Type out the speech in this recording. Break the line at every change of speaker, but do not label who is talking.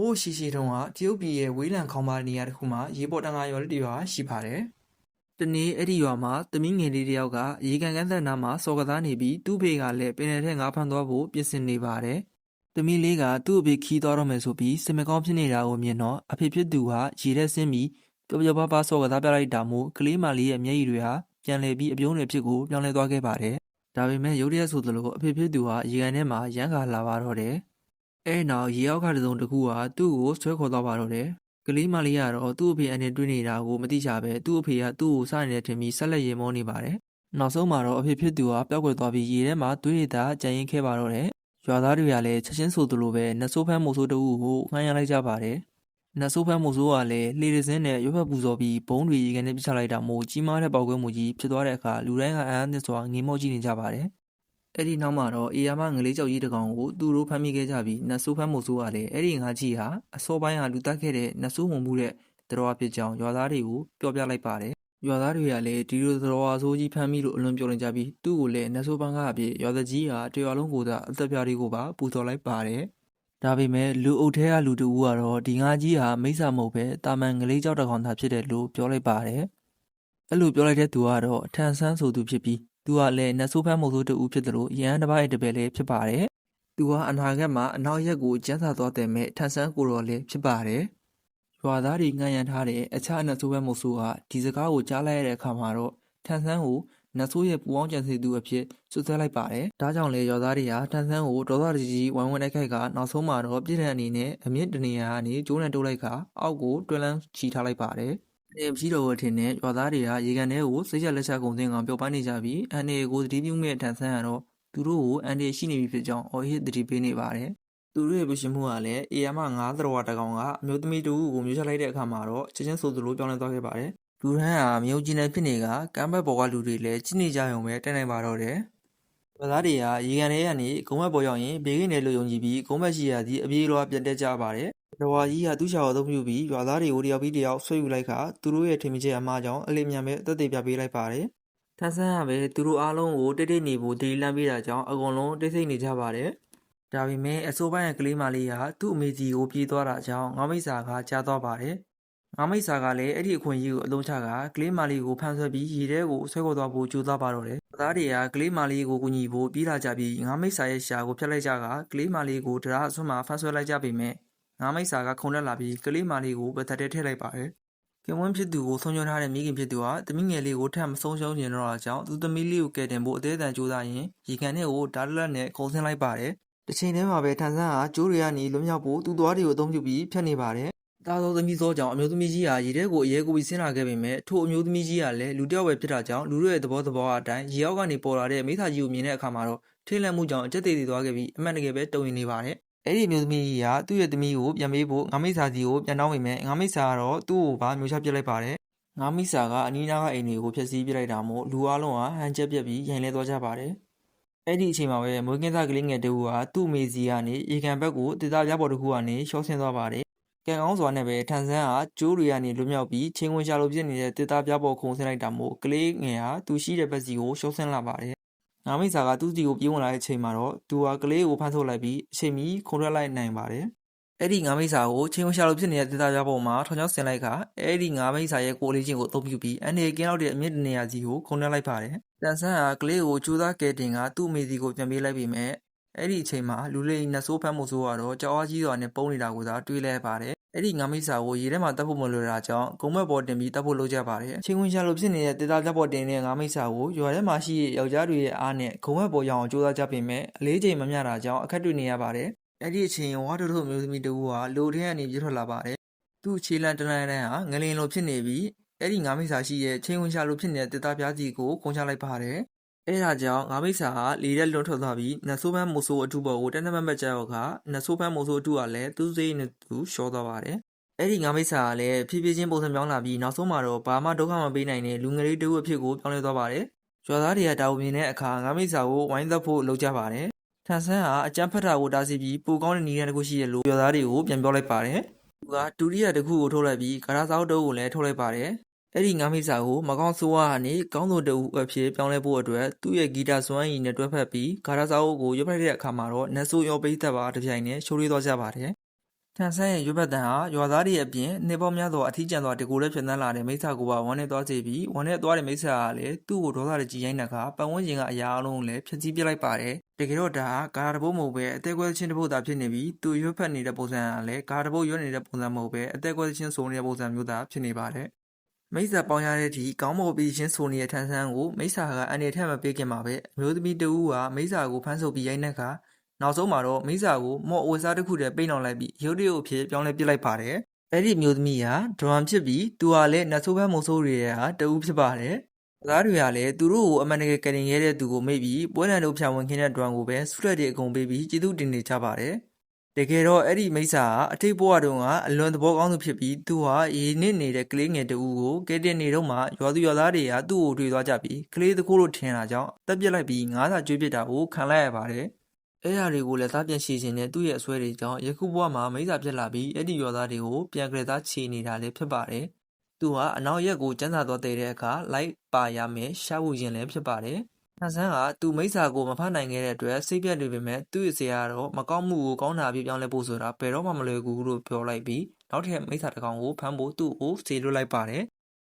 ဟိုးရှိရှိတုန်းကတရုတ်ပြည်ရဲ့ဝေးလံခေါင်ပါနေရာတစ်ခုမှာရေပေါ်တန်ငါရွာလေးတစ်ရွာရှိပါတယ်။တနေ့အဲ့ဒီရွာမှာသမီးငယ်လေးတစ်ယောက်ကရေကန်ကန်းသက်နားမှာစော်ကစားနေပြီးသူ့ဖေကလည်းပင်လယ်ထဲငါးဖမ်းသွားဖို့ပြင်ဆင်နေပါတယ်။သမီးလေးကသူ့အဖေခီးသွားတော့မယ်ဆိုပြီးစင်မကောင်းဖြစ်နေတာကိုမြင်တော့အဖေဖြစ်သူကရေထဲဆင်းပြီးပျော်ပျော်ပါးပါးစော်ကစားပြလိုက်တာမို့ကလေးမလေးရဲ့မျက်ရည်တွေဟာပြန်လည်ပြီးအပြုံးတွေဖြစ်ကိုပြောင်းလဲသွားခဲ့ပါတယ်။ဒါပေမဲ့ရုတ်တရက်ဆိုသလိုအဖေဖြစ်သူဟာရေကန်ထဲမှာရမ်းကာလာပါတော့တယ်။ အဲနောက်ရေအောက်ကတစုံတစ်ခုကသူ့ကိုဆွဲခေါ်သွားပါတော့တယ်။ကလေးမလေးကတော့သူ့အဖေအနေနဲ့တွေ့နေတာကိုမသိကြပဲသူ့အဖေကသူ့ကိုစနေတဲ့ထင်ပြီးဆက်လက်ရေမောနေပါတယ်။နောက်ဆုံးမှာတော့အဖေဖြစ်သူကပျောက်ကွယ်သွားပြီးရေထဲမှာသွေးရည်သားကြံရင်ခဲ့ပါတော့တယ်။ရွာသားတွေကလည်းချက်ချင်းဆိုသလိုပဲနတ်ဆိုးဖမ်းမိုးဆိုးတအူကိုငှားရမ်းလိုက်ကြပါတယ်။နတ်ဆိုးဖမ်းမိုးဆိုးကလည်းလှေရစင်းနဲ့ရွက်ဖက်ပူဇော်ပြီးဘုံတွေရေကန်နဲ့ပြချလိုက်တာမို့ကြီးမားတဲ့ပေါက်ကွဲမှုကြီးဖြစ်သွားတဲ့အခါလူတိုင်းကအံ့အားသင့်စွာငေးမောကြည့်နေကြပါတယ်။ အဲ့ဒီနောက်မှာတော့အေယာမငလေးကြောက်ကြီးတစ်ကောင်ကိုသူတို့ဖမ်းမိခဲ့ကြပြီးနတ်ဆိုးဖမ်းမို့ဆိုးကလည်းအဲ့ဒီငါကြီးဟာအစောပိုင်းဟာလူတက်ခဲ့တဲ့နတ်ဆိုးဝင်မှုတဲ့တတော်ဖြစ်ကြောင်းရွာသားတွေကိုပြောပြလိုက်ပါတယ်ရွာသားတွေကလည်းဒီလိုတတော်ဆိုးကြီးဖမ်းမိလို့အလွန်ပြောနေကြပြီးသူ့ကိုလည်းနတ်ဆိုးပန်းကားအဖြစ်ရွာသားကြီးဟာတရွာလုံးကိုသာအသက်ပြားတွေကိုပါပူဇော်လိုက်ပါတယ်ဒါပေမဲ့လူအုပ်ထဲကလူတဦးကတော့ဒီငါကြီးဟာမိစ္ဆာမဟုတ်ပဲတာမန်ငလေးကြောက်တစ်ကောင်သာဖြစ်တယ်လို့ပြောလိုက်ပါတယ်အဲ့လိုပြောလိုက်တဲ့သူကတော့အထန်ဆန်းဆိုသူဖြစ်ပြီး သူကလည်းနတ်ဆိုးဖမ်းမို့ဆိုးတူဖြစ်တယ်လို့ရန်တစ်ပိုင်းတစ်ပယ်လည်းဖြစ်ပါတယ်။သူကအနာဂတ်မှာအနောက်ရက်ကိုကျန်းစာသွားတယ်မဲ့ထန်ဆန်းကိုတော်လည်းဖြစ်ပါတယ်။ရွာသားတွေငံ့ရန်ထားတဲ့အခြားနတ်ဆိုးဖမ်းမို့ဆိုးကဒီစကားကိုကြားလိုက်ရတဲ့အခါမှာတော့ထန်ဆန်းကိုနတ်ဆိုးရဲ့ပူပေါင်းကြံစီသူအဖြစ်စွပ်စွဲလိုက်ပါတယ်။ဒါကြောင့်လေရွာသားတွေကထန်ဆန်းကိုဒေါသတကြီးဝိုင်းဝန်းတိုက်ခိုက်ကနောက်ဆုံးမှာတော့ပြည်ထန်အနေနဲ့အမြင့်တနေရာကနေကျိုးနဲ့တိုးလိုက်ကအောက်ကိုတွန်းလန်းချီထားလိုက်ပါတယ်။ နေပြီးတော့ထင်တဲ့ရွာသားတွေကရေကန်ထဲကိုစိတ်ချက်လက်ချက်ကုန်သိမ်းအောင်ပျော်ပန်းနေကြပြီးအန်ဒီကိုသတိပြုမဲ့ထန်ဆန်းကတော့သူတို့ကိုအန်ဒီရှိနေပြီဖြစ်ကြောင်းအော်ဟစ်သတိပေးနေပါတယ်။သူတို့ရဲ့ပရှင်မှုကလည်းအေယာမငါးသတော်ဝတကောင်ကအမျိုးသမီးတူကိုမျိုးချလိုက်တဲ့အခါမှာတော့ချက်ချင်းဆိုသလိုပြောင်းလဲသွားခဲ့ပါတယ်။လူရန်ဟာမြုပ်ကြီးနေဖြစ်နေကကမ်းဘက်ပေါ်ကလူတွေလည်းကြည့်နေကြရုံပဲတက်နိုင်ပါတော့တယ်။ ရွာသားတွေကရေကန်ထဲကနေဂုံဘက်ပေါ်ရောက်ရင်ဘေးကင်းတယ်လို့ယုံကြည်ပြီးဂုံဘက်ရှိရာသည့်အပြေးလွှားပြန်တက်ကြပါတယ်။ရွာကြီးကသူ့ရှာကိုအသုံးပြုပြီးရွာသားတွေကိုတယောက်ပြီးတယောက်ဆွဲယူလိုက်ခါသူတို့ရဲ့ထင်မြင်ချက်အမှားကြောင့်အလေးမြန်ပဲအသက်သေးပြပေးလိုက်ပါတယ်။ထန်းဆန်းကပဲသူတို့အားလုံးကိုတိတ်တိတ်နေဖို့ဒီလမ်းပေးတာကြောင့်အကုန်လုံးတိတ်ဆိတ်နေကြပါတယ်။ဒါပေမဲ့အဆိုးပိုင်းရဲ့ကလေးမလေးဟာသူ့အမေကြီးကိုပြေးသွားတာကြောင့်ငါမိတ်စာကကြားသွားပါတယ်။ ငါမိတ်စာကလည်းအဲ့ဒီအခွင့်အရေးကိုအသုံးချကကလေးမလေးကိုဖမ်းဆွဲပြီးရေထဲကိုဆွဲခေါ်သွားဖို့ကြိုးစားပါတော့တယ်။သားတွေကကလေးမလေးကိုကူညီဖို့ပြေးလာကြပြီးငါမိတ်စာရဲ့ရှာကိုဖျက်လိုက်ကြကကလေးမလေးကိုတရားအဆွမ်းမှာဖမ်းဆွဲလိုက်ကြပေမဲ့ငါးမိတ်စာကခုန်တက်လာပြီးကလေးမလေးကိုပသက်တဲထည့်လိုက်ပါတယ်။ကင်ဝင်းဖြစ်သူကိုဆုံးရှုံးထားတဲ့မိခင်ဖြစ်သူဟာတမိငယ်လေးကိုထပ်မဆုံးရှုံးကျင်တော့တာကြောင့်သူသမီးလေးကိုကယ်တင်ဖို့အသေးအတန်ကြိုးစားရင်ရေကန်ထဲကိုဓာတ်လက်နဲ့ခုန်ဆင်းလိုက်ပါတယ်။တစ်ချိန်တည်းမှာပဲထန်ဆန်းဟာကျိုးတွေကနေလွတ်မြောက်ဖို့သူ့သွားတွေကိုအသုံးပြုပြီးဖျက်နေပါတယ်။ တာသောသမီးသောကြောင့်အမျိုးသမီးကြီးဟာရေထဲကိုအရဲကိုပြီးဆင်းလာခဲ့ပေမဲ့ထို့အမျိုးသမီးကြီးကလည်းလူတစ်ယောက်ပဲဖြစ်တာကြောင့်လူတို့ရဲ့သဘောသဘောအတိုင်းရေအောက်ကနေပေါ်လာတဲ့မိသားကြီးကိုမြင်တဲ့အခါမှာတော့ထိတ်လန့်မှုကြောင့်အကျက်သေးသေးသွားခဲ့ပြီးအမှန်တကယ်ပဲတုံရင်နေပါတယ်။အဲ့ဒီအမျိုးသမီးကြီးကသူ့ရဲ့သမီးကိုပြန်ပေးဖို့ငါမိတ်စာစီကိုပြန်တောင်းပေမဲ့ငါမိတ်စာကတော့သူ့ကိုပါမျိုးချပစ်လိုက်ပါတယ်။ငါမိတ်စာကအနီးနားကအိမ်တွေကိုဖျက်ဆီးပစ်လိုက်တာမို့လူအလုံးဟာဟန်ချက်ပြက်ပြီးရင်လဲသွားကြပါတယ်။အဲ့ဒီအချိန်မှာပဲမွေးကင်းသားကလေးငယ်တူကသူ့အမေစီကနေရေကန်ဘက်ကိုတေတာပြပေါ်တစ်ခုကနေရှော့ဆင်းသွားပါတယ်။ ကံကောင်းစွာနဲ့ပဲထန်ဆန်းဟာကျိုးတွေကနေလွတ်မြောက်ပြီးချင်းဝင်ရှာလိုဖြစ်နေတဲ့တေတာပြပေါ်ခုန်ဆင်းလိုက်တာမို့ကလေးငယ်ဟာသူရှိတဲ့ဘက်စီကိုရှော့ဆင်းလာပါတယ်။ငါမိတ်စာကသူ့စီကိုပြေးဝင်လာတဲ့အချိန်မှာတော့သူဟာကလေးကိုဖမ်းထုတ်လိုက်ပြီးအချိန်မီခုန်ထွက်လိုက်နိုင်ပါတယ်။အဲ့ဒီငါမိတ်စာကိုချင်းဝင်ရှာလိုဖြစ်နေတဲ့တေတာပြပေါ်မှာထောင်ချောင်းဆင်လိုက်ခါအဲ့ဒီငါမိတ်စာရဲ့ကိုယ်လေးချင်းကိုအသုံးပြုပြီးအန်ဒီကင်းလောက်တဲ့အမြင့်တနေရာစီကိုခုန်ထွက်လိုက်ပါတယ်။တန်ဆန်းဟာကလေးကိုကျိုးသားကဲတင်ကသူ့အမေစီကိုပြန်ပေးလိုက်ပြီးမြဲအဲ့ဒီအချိန်မှာလူလေးနတ်ဆိုးဖမ်းမှုဆိုးကတော့ကြောက်အားကြီးစွာနဲ့ပုံနေတာကိုသာတွေးလဲပါတယ်။ အဲ့ဒီငါမိတ်စာကိုရေထဲမှာတပ်ဖို့မလိုတာကြောင့်ဂုံဘက်ပေါ်တင်ပြီးတပ်ဖို့လုပ်ကြပါတယ်။ချင်းဝင်ရှာလိုဖြစ်နေတဲ့တေတာပြပေါ်တင်တဲ့ငါမိတ်စာကိုရွာထဲမှာရှိတဲ့ယောက်ျားတွေရဲ့အားနဲ့ဂုံဘက်ပေါ်ရောက်အောင်ကြိုးစားကြပေမဲ့အလေးချိန်မမျှတာကြောင့်အခက်တွေ့နေရပါတယ်။အဲ့ဒီအချိန်ဝါတို့တို့မျိုးသမီးတူကလိုထဲကနေပြထွက်လာပါတယ်။သူ့ခြေလန့်တလန်းတန်းဟာငလင်လိုဖြစ်နေပြီးအဲ့ဒီငါမိတ်စာရှိရဲ့ချင်းဝင်ရှာလိုဖြစ်နေတဲ့တေတာပြားစီကိုခုံချလိုက်ပါတယ်။ အဲဒါကြောင့်ငါမိတ်ဆာဟာလေရက်လွန်ထွက်သွားပြီးနတ်ဆိုးပန်းမိုးဆိုးအထုပေါ်ကိုတက်နမတ်မတ်ကြောက်ကနတ်ဆိုးပန်းမိုးဆိုးအထုကလည်းသူ့စိတ်နဲ့သူရှော့သွားပါတယ်။အဲ့ဒီငါမိတ်ဆာကလည်းဖြည်းဖြည်းချင်းပုံစံပြောင်းလာပြီးနောက်ဆုံးမှာတော့ဘာမှဒုက္ခမပေးနိုင်တဲ့လူငယ်လေးတူအဖြစ်ကိုပြောင်းလဲသွားပါတယ်။ရွာသားတွေကတာဝန်မြင်တဲ့အခါငါမိတ်ဆာကိုဝိုင်းသက်ဖို့လုပ်ကြပါတယ်။ထန်ဆန်းဟာအကြမ်းဖက်တာကိုတားဆီးပြီးပူကောင်းတဲ့နေရာတစ်ခုရှိရလို့ရွာသားတွေကိုပြန်ပြောလိုက်ပါတယ်။သူကဒုတိယတစ်ခုကိုထုတ်လိုက်ပြီးဂရာစောက်တုပ်ကိုလည်းထုတ်လိုက်ပါတယ်။ အဲ့ဒီငါမိတ်စာကိုမကောင်းဆိုးဝါးကနေကောင်းသူတဦးအဖြစ်ပြောင်းလဲဖို့အတွက်သူ့ရဲ့ဂီတာစွမ်းရည်နဲ့တွဲဖက်ပြီးဂါရစာအုပ်ကိုရွတ်ဖက်တဲ့အခါမှာတော့နတ်ဆိုးရောပိသက်ပါတပြိုင်နက်ရှိုးလေးသွားကြပါတယ်ထန်ဆန်းရဲ့ရွက်ပတ်တန်ဟာရွာသားတွေအပြင်နှစ်ပေါင်းများစွာအထီးကျန်စွာတကူလည်းဖြစ်နှန်းလာတဲ့မိစ္ဆာကိုပါဝမ်းနဲ့သွားစေပြီးဝမ်းနဲ့သွားတဲ့မိစ္ဆာကလည်းသူ့ကိုဒေါသတကြီးရိုင်းနှက်ကပတ်ဝန်းကျင်ကအရာအလုံးကိုလည်းဖျက်ဆီးပစ်လိုက်ပါတယ်တကယ်တော့ဒါကကာတပုတ်မဟုတ်ပဲအသက်ကွဲချင်းတစ်ပုတ်သာဖြစ်နေပြီးသူရွက်ဖက်နေတဲ့ပုံစံကလည်းကာတပုတ်ရွက်နေတဲ့ပုံစံမဟုတ်ပဲအသက်ကွဲချင်းဆိုနေတဲ့ပုံစံမျိုးသာဖြစ်နေပါတယ် မိစ္ဆာပေါင်းရတဲ့အထိကောင်းမွန်ပြီးချင်းဆိုနေတဲ့ထန်ဆန်းကိုမိစ္ဆာကအန်ရထက်မပေးခင်မှာပဲအမျိုးသမီးတဦးကမိစ္ဆာကိုဖမ်းဆုပ်ပြီးရိုင်းနှက်ကနောက်ဆုံးမှာတော့မိစ္ဆာကိုမော့အဝတ်စားတစ်ခုတည်းပိတ်အောင်လိုက်ပြီးရုပ်တရက်အဖြစ်ပြောင်းလဲပစ်လိုက်ပါတယ်။အဲ့ဒီအမျိုးသမီးဟာဒရမ်ဖြစ်ပြီးသူဟာလည်းနတ်ဆိုးဘက်မုံဆိုးတွေရဲ့ဟာတဦးဖြစ်ပါတယ်။သားတွေကလည်းသူတို့ကိုအမှန်တကယ်ကရင်ခဲ့တဲ့သူကိုမိတ်ပြီးပွဲလန်တို့ဖြောင်ဝင်ခင်းတဲ့ဒရမ်ကိုပဲဆုရက်တွေအကုန်ပေးပြီးကျေးဇူးတင်နေကြပါတယ်။ တကယ်တော့အဲ့ဒီမိစ္ဆာဟာအထိတ်ဘဝတုန်းကအလွန်သဘောကောင်းသူဖြစ်ပြီးသူဟာရေနစ်နေတဲ့ကလေးငယ်တဦးကိုကဲတင်နေတော့မှရွာသူရွာသားတွေကသူ့ကိုတွေ့သွားကြပြီးကလေးတစ်ခုလို့ထင်တာကြောင့်တက်ပြစ်လိုက်ပြီးငါးစာကျွေးပစ်တာကိုခံလိုက်ရပါတယ်။အဲ့ဓာတွေကိုလည်းသားပြန်ရှည်ခြင်းနဲ့သူ့ရဲ့အစွဲတွေကြောင့်ယခုဘဝမှာမိစ္ဆာဖြစ်လာပြီးအဲ့ဒီရွာသားတွေကိုပြန်ကြဲသားချီနေတာလည်းဖြစ်ပါတယ်။သူဟာအနောက်ရက်ကိုကျန်းစာသွားတဲ့အခါလိုက်ပါရမယ်ရှာဖို့ရင်လည်းဖြစ်ပါတယ်။ ဟန်ဆန်းကသူမိစ္ဆာကိုမဖတ်နိုင်ခဲ့တဲ့အတွက်စိတ်ပြတ်နေပေမဲ့သူ့ရဲ့ဆရာကတော့မကောင်းမှုကိုကောင်းတာပြပြောင်းလဲဖို့ဆိုတာဘယ်တော့မှမလွယ်ကူဘူးလို့ပြောလိုက်ပြီးနောက်ထပ်မိစ္ဆာတစ်ကောင်ကိုဖမ်းဖို့သူ့ကိုစေလွှတ်လိုက်ပါတယ်